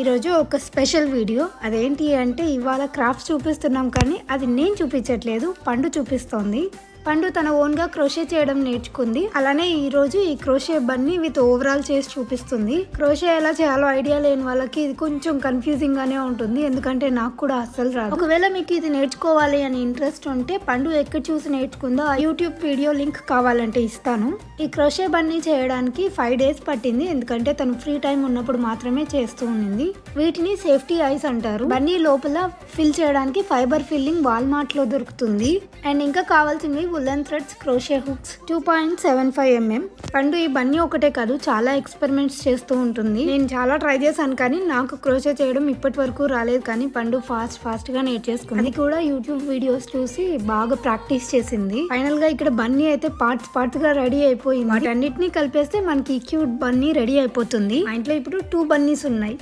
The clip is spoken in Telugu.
ఈరోజు ఒక స్పెషల్ వీడియో. అదేంటి అంటే ఇవాళ క్రాఫ్ట్స్ చూపిస్తున్నాం కానీ అది నేను చూపించట్లేదు పండు చూపిస్తోంది. పండు తన ఓన్గా క్రోషే చేయడం నేర్చుకుంది. అలానే ఈ రోజు ఈ క్రోషే బన్ని విత్ ఓవరాల్ చేసి చూపిస్తుంది. క్రోషే ఎలా చేయాలో ఐడియా లేని వాళ్ళకి ఇది కొంచెం కన్ఫ్యూజింగ్ గానే ఉంటుంది. ఎందుకంటే నాకు కూడా అస్సలు రాదు. ఒకవేళ మీకు ఇది నేర్చుకోవాలి అని ఇంట్రెస్ట్ ఉంటే పండు ఎక్కడ చూసి నేర్చుకుందో ఆ యూట్యూబ్ వీడియో లింక్ కావాలంటే ఇస్తాను. ఈ క్రోషే బన్నీ చేయడానికి ఫైవ్ డేస్ పట్టింది. ఎందుకంటే తను ఫ్రీ టైం ఉన్నప్పుడు మాత్రమే చేస్తూ ఉండింది. వీటిని సేఫ్టీ ఐస్ అంటారు. బన్నీ లోపల ఫిల్ చేయడానికి ఫైబర్ ఫిల్లింగ్ వాల్మార్ట్లో దొరుకుతుంది. అండ్ ఇంకా కావాల్సినవి woollen threads crochet hooks two point seven five mm. పండు ఈ బన్నీ ఒకటే కాదు చాలా ఎక్స్పెరిమెంట్స్ చేస్తూ ఉంటుంది. నేను చాలా ట్రై చేశాను కానీ నాకు క్రోషే చేయడం ఇప్పటి వరకు రాలేదు కానీ పండు ఫాస్ట్ ఫాస్ట్గా నేర్చేసుకుంది అది కూడా యూట్యూబ్ వీడియోస్ చూసి బాగా ప్రాక్టీస్ చేసింది. ఫైనల్గా ఇక్కడ బన్నీ అయితే పార్ట్స్ పార్ట్స్గా రెడీ అయిపోయింది. వాటన్నిటిని కలిపేస్తే మనకి క్యూట్ బన్నీ రెడీ అయిపోతుంది. మా ఇంట్లో ఇప్పుడు టూ బన్నీస్ ఉన్నాయి.